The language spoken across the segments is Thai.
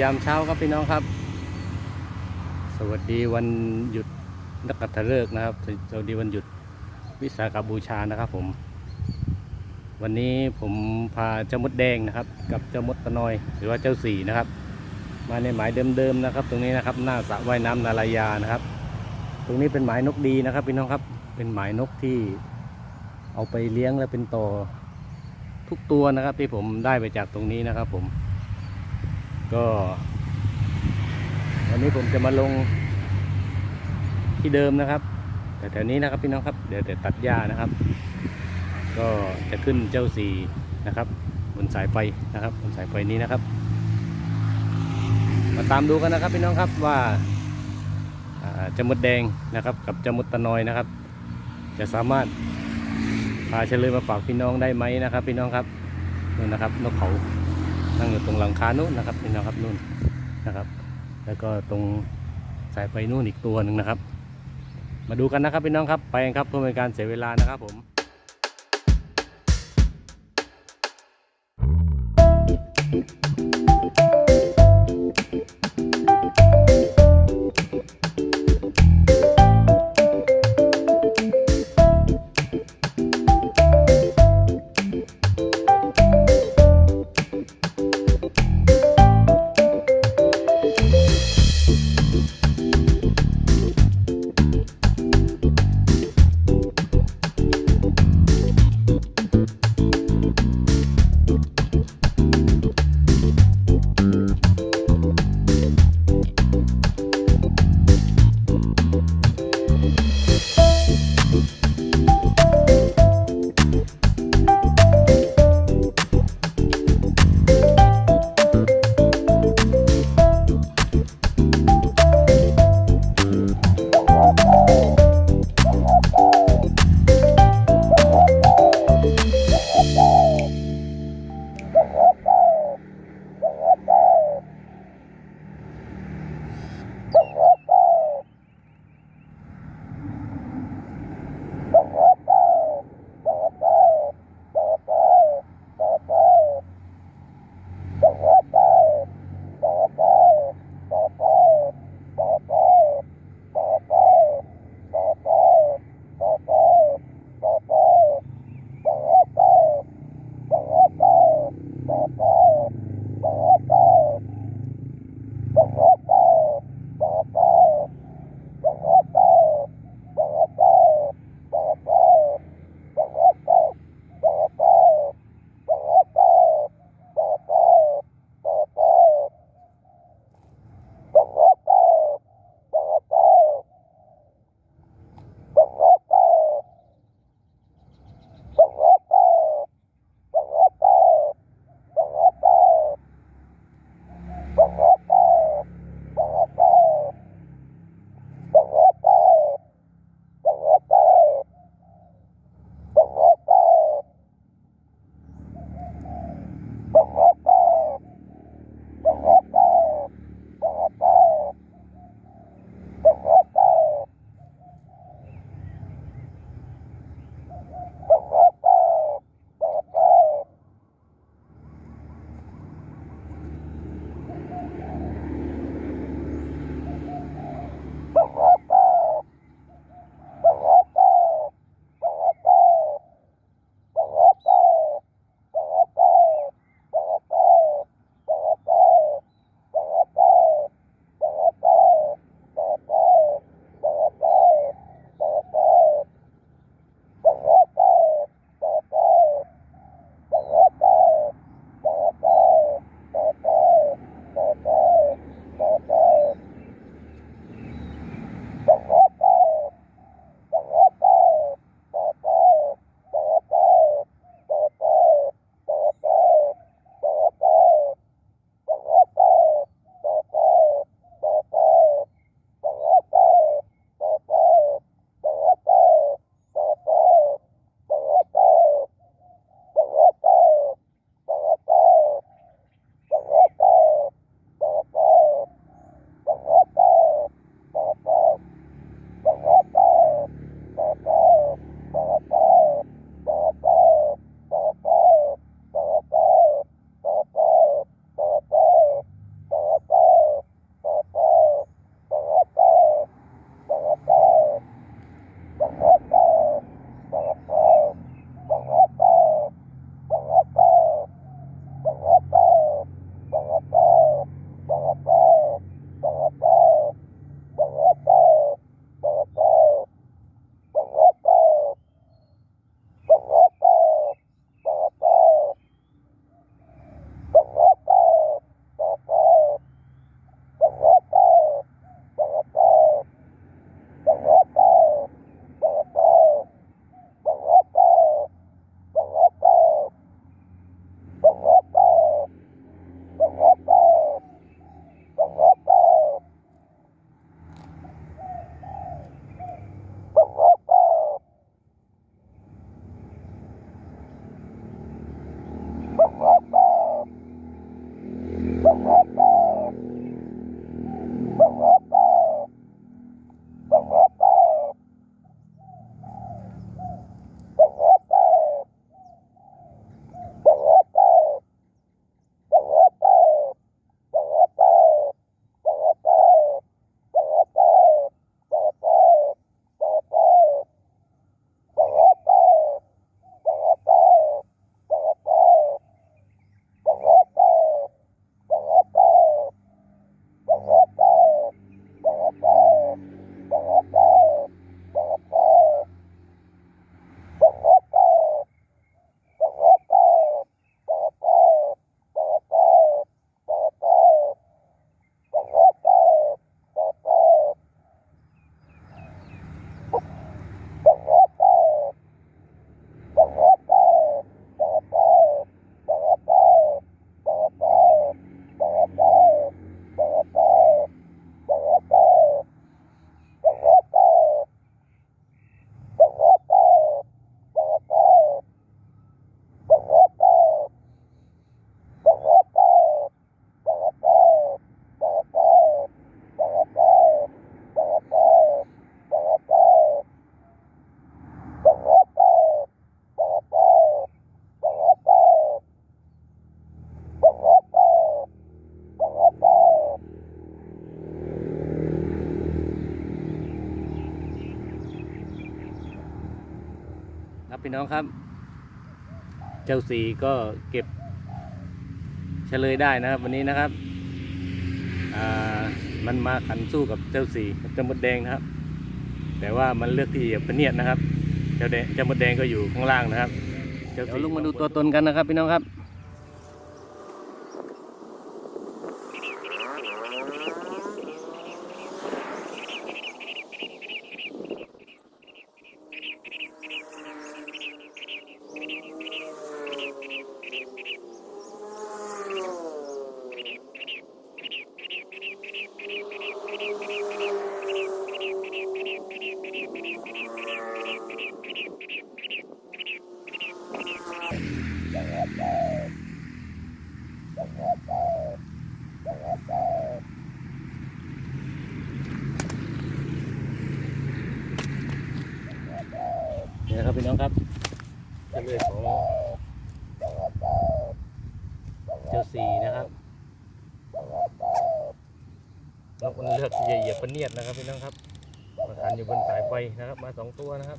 ยามเช้าครับพี่น้องครับ สวัสดีวันหยุดนักขัตฤกษ์นะครับ สวัสดีวันหยุดวิสาขบูชานะครับผม วันนี้ผมพาเจ้ามดแดงนะครับ กับเจ้ามดตะนอยหรือว่าเจ้าสีนะครับ มาในหมายเดิมๆนะครับ ตรงนี้นะครับหน้าสระว่ายน้ำนารายานะครับ ตรงนี้เป็นหมายนกดีนะครับพี่น้องครับเป็นหมายนกที่เอาไปเลี้ยงแล้วเป็นต่อทุกตัวนะครับที่ผมได้ไปจากตรงนี้นะครับผม ก็วันนี้ผมจะมาลงที่เดิมนะครับ แต่แถวนี้นะครับพี่น้องครับเดี๋ยวแต่ตัดหญ้านะครับ ก็จะขึ้นเจ้าสีนะครับ บนสายไฟนะครับ บนสายไฟนี้นะครับ มาตามดูกันนะครับพี่น้องครับว่าจามดแดงนะครับ กับจามดตะนอยนะครับ จะสามารถพาเฉลยมาฝากพี่น้องได้ไหมนะครับ พี่น้องครับนู่นะครับนกเขา นั่งอยู่ตรงหลังคานู้นนะครับพี่น้องครับนู่นนะครับ แล้วก็ตรงสายไฟนู่นอีกตัวหนึ่งนะครับ มาดูกันนะครับพี่น้องครับไปกันครับเพื่อเป็นการเสียเวลานะครับผม พี่น้องครับ เจ้าสีก็เก็บเฉลยได้นะครับ วันนี้นะครับมันมาขันสู้กับเจ้าสีเจ้ามดแดงนะครับ แต่ว่ามันเลือกที่จะเนียดนะครับ เจ้าแดงเจ้ามดแดงก็อยู่ข้างล่างนะครับเดี๋ยวลุงมาดูตัวตนกันนะครับ พี่น้องครับ นี่ครับพี่น้องครับเฉลยของเจ้าสีนะครับนกมันเลือกที่จะเหยียบปะเนียดนะครับพี่น้องครับมาขันอยู่บนสายไฟนะครับ มาสองตัวนะครับ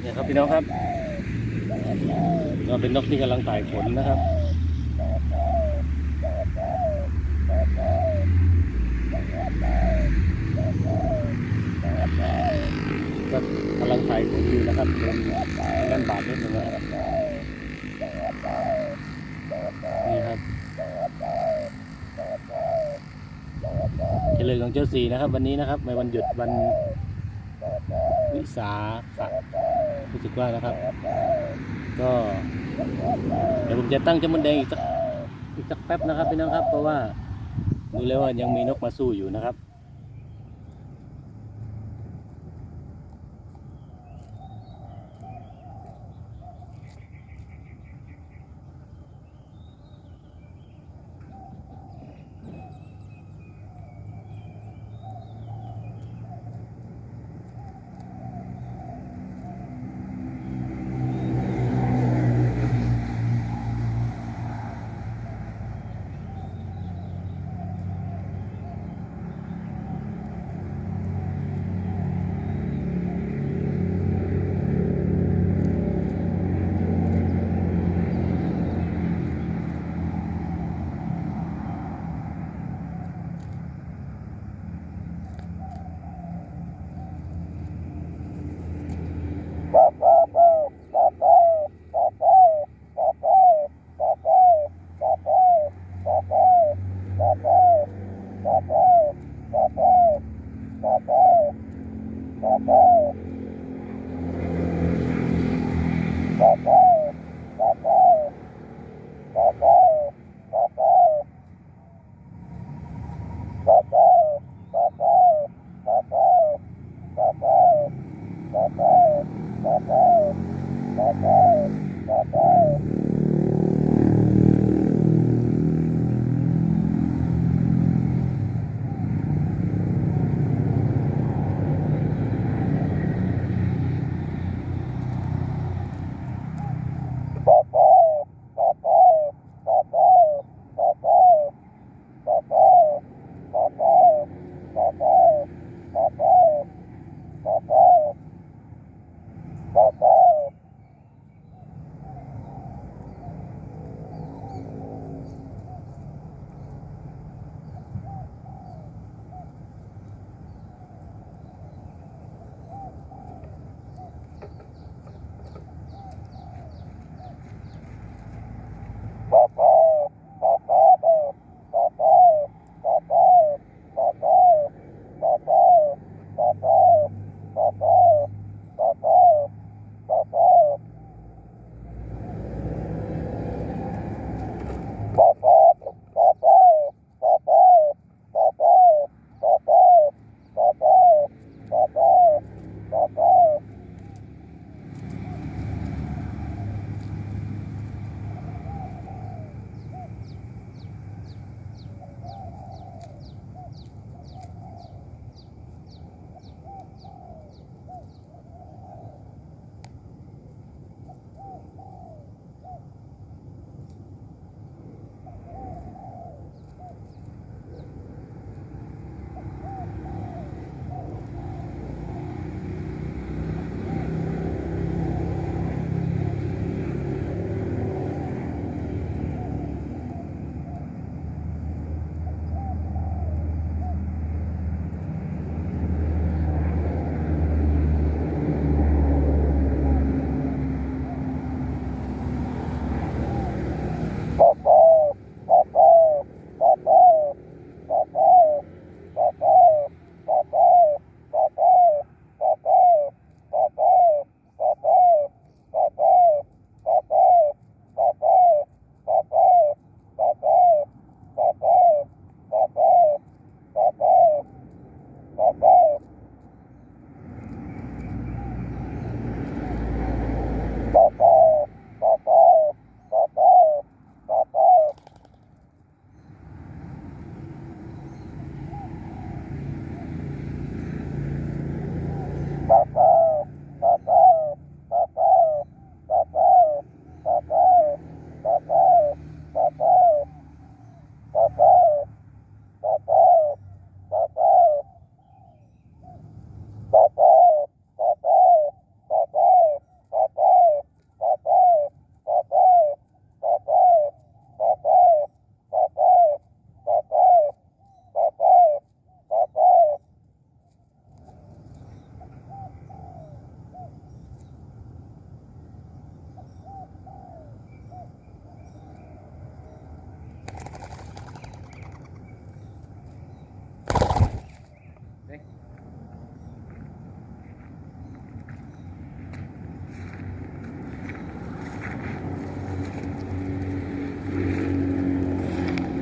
เนี่ยครับ พี่น้องครับ ก็เป็นนกที่กำลังไต่ขนนะครับก็กำลังไต่ขนอยู่นะครับเป็นด้านบาดนิดนึงนะครับนี่ครับเฉลยของเจ้าสีนะครับ วันนี้นะครับในวันหยุดวันวิสาขะ รู้สึกว่านะครับ ก็เดี๋ยวผมจะตั้งจมูกแดงอีกสักอีกสักแป๊บนะครับพี่น้องครับ เพราะว่าดูแล้วว่ายังมีนกมาสู้อยู่นะครับ Amen.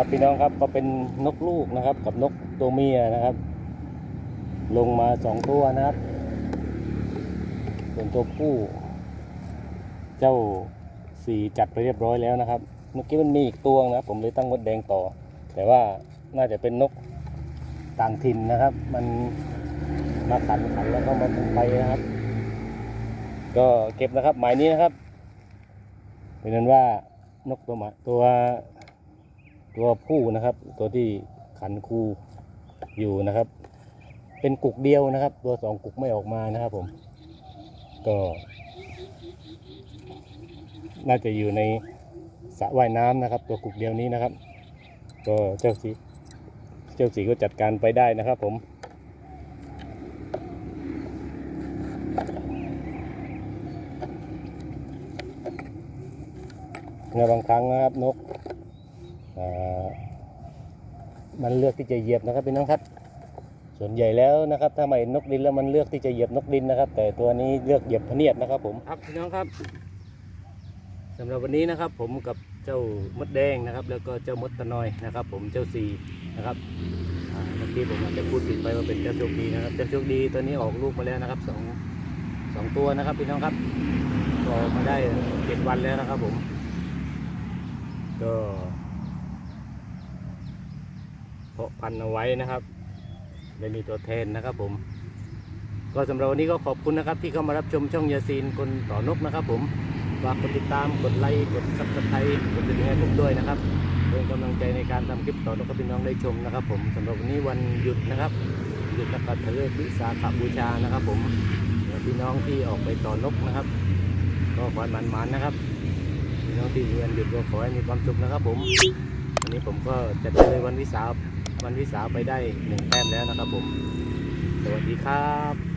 นับพี่น้องครับก็เป็นนกลูกนะครับ กับนกตัวเมียนะครับ ลงมาสองตัวนะครับ ส่วนตัวผู้ เจ้าสีจัดไปเรียบร้อยแล้วนะครับ เมื่อกี้มันมีอีกตัวนะครับผมเลยตั้งมดแดงต่อ แต่ว่าน่าจะเป็นนกต่างถิ่นนะครับ มันมาขันขันแล้วก็มาไปนะครับ ก็เก็บนะครับหมายนี้นะครับเป็นนั้นว่านกตัวหมาตัว ตัวผู้นะครับ ตัวที่ขันคูอยู่นะครับ เป็นกุกเดียวนะครับ ตัวสองกุกไม่ออกมานะครับผม ก็ น่าจะอยู่ในสระว่ายน้ำนะครับ ตัวกุกเดียวนี้นะครับ ก็เจ้าสีเจ้าสีก็จัดการไปได้นะครับผมในบางครั้งนะครับนก มันเลือกที่จะเหยียบนะครับพี่น้องครับ ส่วนใหญ่แล้วนะครับ ถ้าไม่นกดินแล้วมันเลือกที่จะเหยียบนกดินนะครับ แต่ตัวนี้เลือกเหยียบพเนียดนะครับ ผมครับพี่น้องครับสำหรับวันนี้นะครับ ผมกับเจ้ามดแดงนะครับ แล้วก็เจ้ามดตะนอยนะครับ ผมเจ้าสีนะครับอ่าเมื่อกี้ผมอาจจะพูดผิดไปว่าเป็นเจ้าโชคดีนะครับเจ้าโชคดีตัวนี้ออกลูกมาแล้วนะครับสองสองตัวนะครับพี่น้องครับก็ออกมาได้เจ็ดวันแล้วนะครับผมก็ เพาะพันธุ์เอาไว้นะครับได้มีตัวแทนนะครับผม ก็สำหรับวันนี้ก็ขอบคุณนะครับ ที่เข้ามารับชมช่องยาซีนคนต่อนกนะครับ ผมฝากกดติดตามกดไลค์กดซับสไครต์กดติดตามผมด้วยนะครับเป็นกำลังใจในการทำคลิปต่อนกให้พี่น้องได้ชมนะครับ ผมสำหรับวันนี้วันหยุดนะครับหยุดนักขัตฤกษ์วิสาขบูชานะครับ ผมพี่น้องที่ออกไปต่อนกนะครับ ก็ขอให้มันๆนะครับพี่น้องที่มีวันหยุดก็ขอให้มีความสุขนะครับ ผมวันนี้ผมก็จะเลยวันวิสา วันวิสาไปได้หนึ่งแต้มแล้วนะครับผม สวัสดีครับ